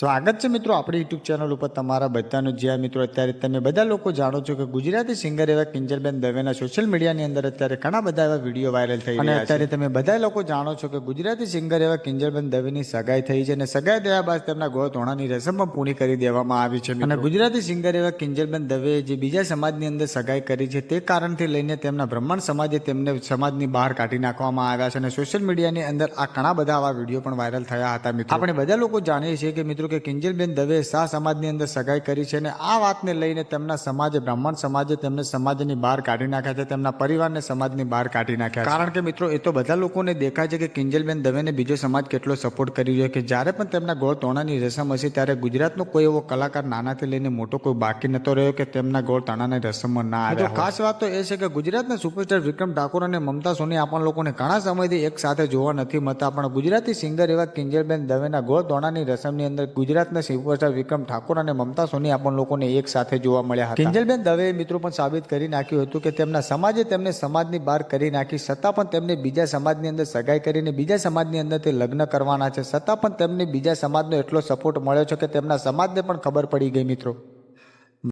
સ્વાગત છે મિત્રો આપણી યુટ્યુબ ચેનલ ઉપર તમારા બધાનું. જ્યાં મિત્રો અત્યારે તમે બધા લોકો જાણો છો કે ગુજરાતી સિંગર એવા કિંજલબેન દવેના સોશિયલ મીડિયાની અંદર અત્યારે ઘણા બધા એવા વીડિયો વાયરલ થઈ અને અત્યારે તમે બધા લોકો જાણો છો કે ગુજરાતી સિંગર એવા કિંજલબેન દવેની સગાઈ થઈ છે અને સગાઈ થયા બાદ તેમના ગોળ ધોણાની રસમ પણ પૂરી કરી દેવામાં આવી છે અને ગુજરાતી સિંગર એવા કિંજલબેન દવે જે બીજા સમાજની અંદર સગાઈ કરી છે તે કારણથી લઈને તેમના બ્રહ્માંડ સમાજે તેમને સમાજની બહાર કાઢી નાખવામાં આવ્યા છે અને સોશિયલ મીડિયાની અંદર આ ઘણા બધા આવા વીડિયો પણ વાયરલ થયા હતા મિત્રો. આપણે બધા લોકો જાણીએ છીએ કે મિત્રો કે કિંજલબેન દવે શાહ સમાજની અંદર સગાઈ કરી છે અને આ વાતને લઈને તેમના સમાજે બ્રાહ્મણ સમાજે તેમને સમાજની બહાર કાઢી નાખ્યા છે તેમના પરિવારને સમાજની બહાર કાઢી નાખ્યા કારણ કે મિત્રો એ તો બધા લોકોને દેખાય છે કે કિંજલબેન દવેને બીજો સમાજ કેટલો સપોર્ટ કરી રહ્યો કે જ્યારે પણ તેમના ગોળ તોણાની રસમ હશે ત્યારે ગુજરાતનો કોઈ એવો કલાકાર નાનાથી લઈને મોટો કોઈ બાકી નતો રહ્યો કે તેમના ગોળ તોણાની રસમમાં ના આવ્યા ખાસ વાત તો એ છે કે ગુજરાતના સુપરસ્ટાર વિક્રમ ઠાકોર અને મમતા સોની આપણ લોકોને ઘણા સમયથી એક સાથે જોવા નથી મળતા પણ ગુજરાતી સિંગર એવા કિંજલબેન દવેના ગોળ તોણાની રસમની અંદર ગુજરાતના સુપરસ્ટાર વિક્રમ ઠાકોર અને મમતા સોની આપણ લોકોને એક સાથે જોવા મળ્યા હતા. કિંજલબેન દવે મિત્રો પણ સાબિત કરી નાખ્યું હતું કે તેમના સમાજે તેમને સમાજની બહાર કરી નાખી, છતાં પણ તેમને બીજા સમાજની અંદર સગાઈ કરીને, બીજા સમાજની અંદર તે લગ્ન કરવાના છે. છતાં પણ તેમને બીજા સમાજનો એટલો સપોર્ટ મળ્યો છે કે તેમના સમાજને પણ ખબર પડી ગઈ મિત્રો.